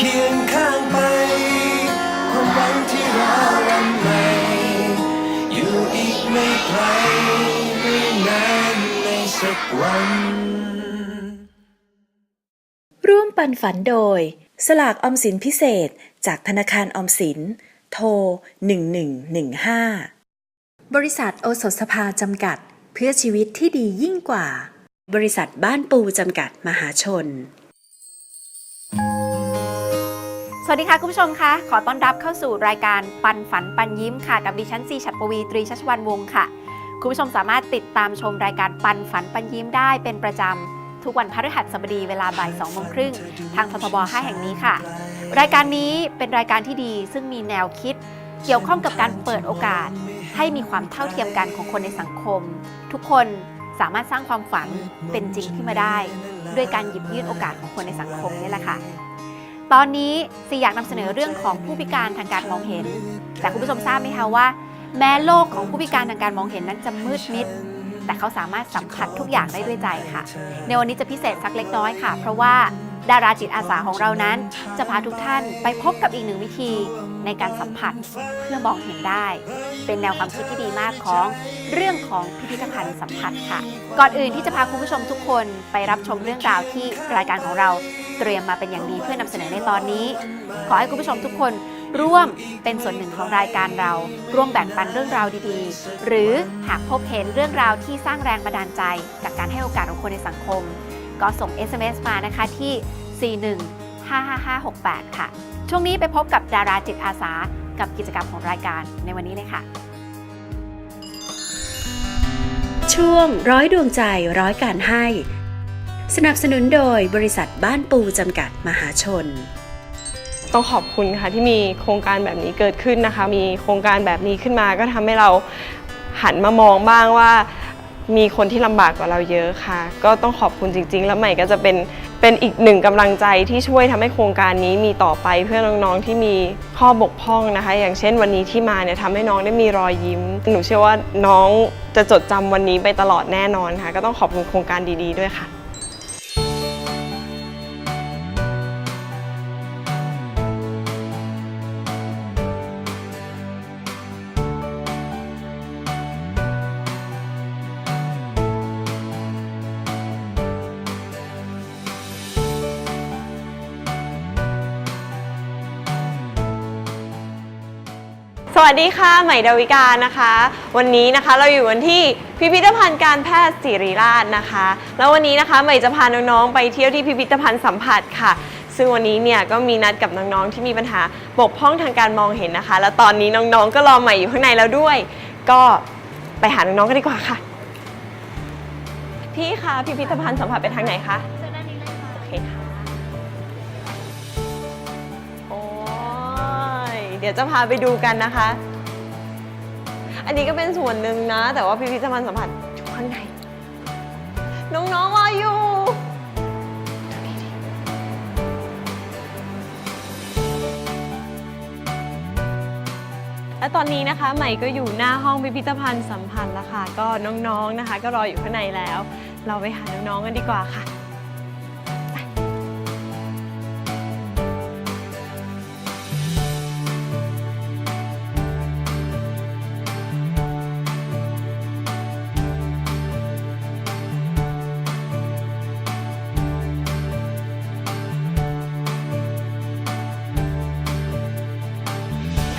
เคียงข้างไป ความหวังที่รอวันใหม่ อยู่อีกไม่ไกลไม่นานในสักวัน ร่วมปันฝันโดย สลากออมสินพิเศษจากธนาคารออมสิน โทร 1115 บริษัทโอสถสภาจำกัด เพื่อชีวิตที่ดียิ่งกว่า บริษัทบ้านปูจำกัดมหาชน สวัสดีค่ะคุณผู้ชมคะขอต้อนรับเข้าสู่รายการปันฝันปันยิ้มค่ะ กับดิฉันซีฉัตรปวีตรีชัชวันวงศ์ค่ะ คุณผู้ชมสามารถติดตามชมรายการปันฝันปันยิ้มได้เป็นประจำ ทุกวันพฤหัสบดีเวลาบ่าย2โมงครึ่งทางททบ5แห่งนี้ค่ะ รายการนี้เป็นรายการที่ดีซึ่งมีแนวคิด เกี่ยวข้องกับการเปิดโอกาส ให้มีความเท่าเทียมกันของคนในสังคม ทุกคนสามารถสร้างความฝันเป็นจริงขึ้นมาได้ ด้วยการหยิบยื่นโอกาสของคนในสังคมนี่แหละค่ะ ตอนนี้ซีอยากนำเสนอเรื่องของผู้พิการทางการมองเห็น แต่คุณผู้ชมทราบไหมคะว่า แม้โลกของผู้พิการทางการมองเห็นนั้นจะมืดมิด แต่เขาสามารถสัมผัสทุกอย่างได้ด้วยใจค่ะ ในวันนี้จะพิเศษสักเล็กน้อยค่ะ เพราะว่าดาราจิตอาสาของเรานั้น จะพาทุกท่านไปพบกับอีกหนึ่งวิธีในการสัมผัสเพื่อมองเห็นได้ เป็นแนวความคิดที่ดีมากของเรื่องของพิพิธภัณฑ์สัมผัสค่ะ ก่อนอื่นที่จะพาคุณผู้ชมทุกคนไปรับชมเรื่องราวที่รายการของเรา เตรียมมาเป็นอย่างดีเพื่อนำเสนอในตอนนี้ ขอให้คุณผู้ชมทุกคนร่วมเป็นส่วนหนึ่งของรายการเรา ร่วมแบ่งปันเรื่องราวดีๆ หรือหากพบเห็นเรื่องราวที่สร้างแรงบันดาลใจ จากการให้โอกาสของคนในสังคม ก็ส่ง SMS มานะคะที่ 415558ค่ะ ช่วงนี้ไปพบกับดาราจิตอาสากับกิจกรรมของรายการในวันนี้เลยค่ะ ช่วงร้อยดวงใจร้อยการให้ สนับสนุนโดยบริษัทบ้านปูจำกัดมหาชน ต้องขอบคุณค่ะที่มีโครงการแบบนี้เกิดขึ้นนะคะ มีโครงการแบบนี้ขึ้นมาก็ทำให้เราหันมามองบ้างว่ามีคนที่ลำบากกว่าเราเยอะค่ะ ก็ต้องขอบคุณจริง ๆ แล้วใหม่ก็จะเป็นเป็นอีกหนึ่งกำลังใจที่ช่วยทำให้โครงการนี้มีต่อไปเพื่อน้องๆที่มีข้อบกพร่องนะคะ อย่างเช่นวันนี้ที่มาเนี่ยทำให้น้องได้มีรอยยิ้ม หนูเชื่อว่าน้องจะจดจำวันนี้ไปตลอดแน่นอนค่ะ ก็ต้องขอบคุณโครงการดี ๆ ด้วยค่ะ สวัสดีค่ะ ใหม่ดาวิกานะคะ วันนี้นะคะเราอยู่กันที่พิพิธภัณฑ์การแพทย์ศิริราชนะคะ แล้ววันนี้นะคะใหม่จะพาน้องๆไปเที่ยวที่พิพิธภัณฑ์สัมผัสค่ะ ซึ่งวันนี้เนี่ยก็มีนัดกับน้องๆที่มีปัญหาบกพร่องทางการมองเห็นนะคะ แล้วตอนนี้น้องๆก็รอใหม่อยู่ข้างในแล้วด้วย ก็ไปหาน้องๆกันดีกว่าค่ะ พี่คะพิพิธภัณฑ์สัมผัสไปทางไหนคะเจอด้านนี้เลยค่ะโอเคค่ะ เดี๋ยวจะพาไปดูกันนะคะ อันนี้ก็เป็นส่วนหนึ่งนะ แต่ว่าพิพิธภัณฑ์สัมผัสอยู่ข้างใน น้องๆรออยู่และตอนนี้นะคะใหม่ก็อยู่หน้าห้องพิพิธภัณฑ์สัมพันธ์แล้วค่ะ ก็น้องๆนะคะ ก็รออยู่ข้างในแล้ว เราไปหาน้องๆกันดีกว่าค่ะ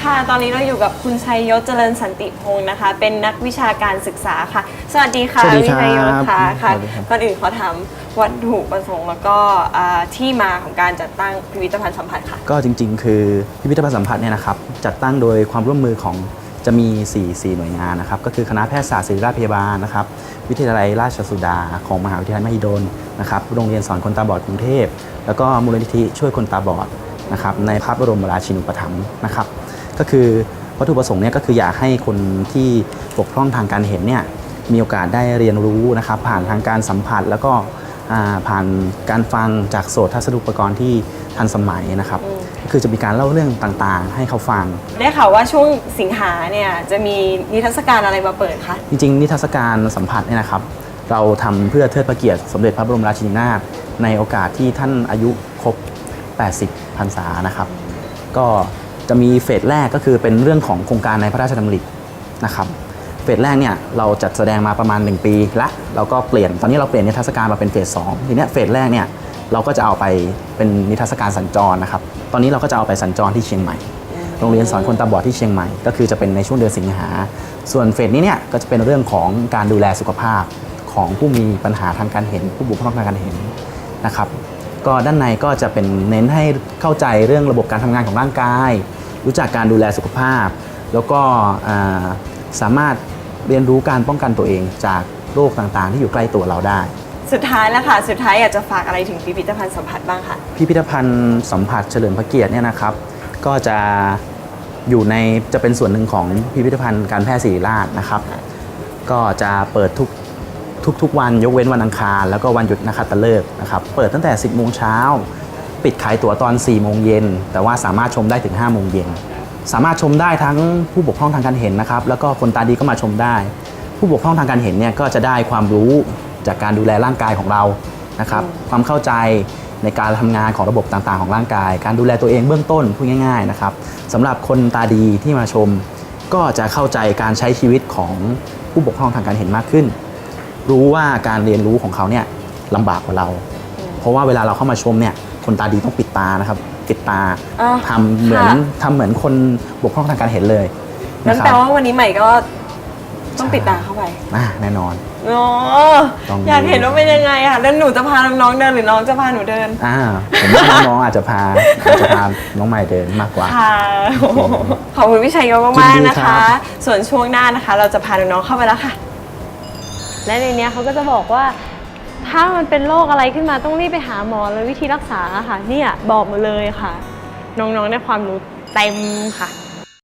ค่ะ ตอนนี้เราอยู่กับคุณชัยยศเจริญสันติพงศ์นะคะ เป็นนักวิชาการศึกษาค่ะ สวัสดีค่ะสวัสดีวิครับชัยยศค่ะค่ะสวัสดีครับ ก่อนอื่นขอถามวัตถุประสงค์แล้วก็อ่าที่มาของการจัดตั้งพิพิธภัณฑ์สัมผัสค่ะ ก็จริงๆ คือพิพิธภัณฑ์สัมพันธ์เนี่ยนะครับจัดตั้งโดยความร่วมมือของเจจะมี 4 4 หน่วยงานนะครับก็คือคณะแพทยศาสตร์ศิริราชพยาบาลนะครับวิทยาลัยราชสุดาของมหาวิทยาลัยมหิดลนะครับโรงเรียนสอนคนตาบอดกรุงเทพ แล้วก็มูลนิธิช่วยคนตาบอดนะครับในพระบรมราชินูปถัมภ์นะครับ ก็คือวัตถุประสงค์เนี่ยก็คืออยากให้คนที่บกพร่องทางการเห็นเนี่ยมีโอกาสได้เรียนรู้นะครับผ่านทางการสัมผัสแล้วก็อ่าผ่านการฟังจากโสตทัศนุปกรณ์ที่ทันสมัยนะครับก็คือจะมีการเล่าเรื่องต่างๆ ให้เขาฟัง ได้ข่าวว่าช่วงสิงหาเนี่ยจะมีนิทรรศการอะไรมาเปิดคะจริงๆ นิทรรศการสัมผัสเนี่ยนะครับ เราทำเพื่อเทิดพระเกียรติสมเด็จพระบรมราชินีนาถในโอกาสที่ท่านอายุครบ 80 พรรษานะครับ ก็ จะมีเฟสแรกก็คือเป็นเรื่องของโครงการในพระราชดำรินะครับเฟสแรกเนี่ยเราจัดแสดงมาประมาณ 1 ปีละเราก็เปลี่ยนตอนนี้เราเปลี่ยนนิทรรศการมาเป็นเฟสสองทีเนี้ยเฟสแรกเนี่ยเราก็จะเอาไปเป็นนิทรรศการสัญจรนะครับ ตอนนี้เราก็จะเอาไปสัญจรที่เชียงใหม่ โรงเรียนสอนคนตาบอดที่เชียงใหม่ ก็คือจะเป็นในช่วงเดือนสิงหา ส่วนเฟสนี้เนี่ยก็จะเป็นเรื่องของการดูแลสุขภาพของผู้มีปัญหาทางการเห็น ผู้บุพร่องทางการเห็นนะครับ ก็ด้านในก็จะเป็นเน้นให้เข้าใจเรื่องระบบการทำงานของร่างกาย รู้จักการดูแลสุขภาพ แล้วก็อ่าสามารถเรียนรู้การป้องกันตัวเองจากโรคต่างๆ ที่อยู่ใกล้ตัวเราได้ สุดท้ายแล้วค่ะ สุดท้ายอยากจะฝากอะไรถึงพิพิธภัณฑ์สัมผัสบ้างคะพิพิธภัณฑ์สัมผัสเฉลิมพระเกียรติเนี่ยนะครับ ก็จะอยู่ในจะเป็นส่วนหนึ่งของพิพิธภัณฑ์การแพทย์ศิริราชนะครับ ก็จะเปิดทุกทุกทุกวันยกเว้นวันอังคาร แล้วก็วันหยุดนะครับตะเลิกษ์นะครับ เปิดตั้งแต่ 10โมงเช้า ปิดขายตั๋วตอน 4 โมงเย็น แต่ว่าสามารถชมได้ถึง 5 โมงเย็น สามารถชมได้ทั้งผู้บกพร่องทางการเห็นนะครับ แล้วก็คนตาดีก็มาชมได้ ผู้บกพร่องทางการเห็นเนี่ยก็จะได้ความรู้จากการดูแลร่างกายของเรานะครับ ความเข้าใจในการทำงานของระบบต่างๆ ของร่างกาย การดูแลตัวเองเบื้องต้นพูดง่ายๆนะครับสำหรับคนตาดีที่มาชม ก็จะเข้าใจการใช้ชีวิตของผู้บกพร่องทางการเห็นมากขึ้น รู้ว่าการเรียนรู้ของเขาเนี่ยลำบากกว่าเรา เพราะว่าเวลาเราเข้ามาชมเนี่ย คนตาดีต้องปิดตานะครับ ปิดตาอ้าวทำเหมือนค่ะ ทำเหมือนคนบกพร่องทางการเห็นเลยงั้นนะคแปลรับว่าวันนี้ใหม่ก็ต้องปิดตาเข้าไปอ่าแน่นอน อ๋อต้อง อยากเห็นว่าเป็นยังไงอะแล้วหนูจะพาน้องๆเดินหรือน้องจะพาหนูเดินอ่าผมว่าน้องๆอาจจะพาอาจจะพาน้องใหม่เดินมากกว่าค่ะโอ้โหขอบคุณพี่ชัยยศยิมากนดีๆนะครัคะ บ ส่วนช่วงหน้านะคะ เราจะพาน้องๆเข้าไปแล้วค่ะ และในเนี้ยเขาก็จะบอกว่า ถ้ามันเป็นโรคอะไรขึ้นมาต้องรีบไปหาหมอเลยวิธีรักษาค่ะเนี่ยบอกมาเลยค่ะ น้องๆได้ความรู้เต็มค่ะ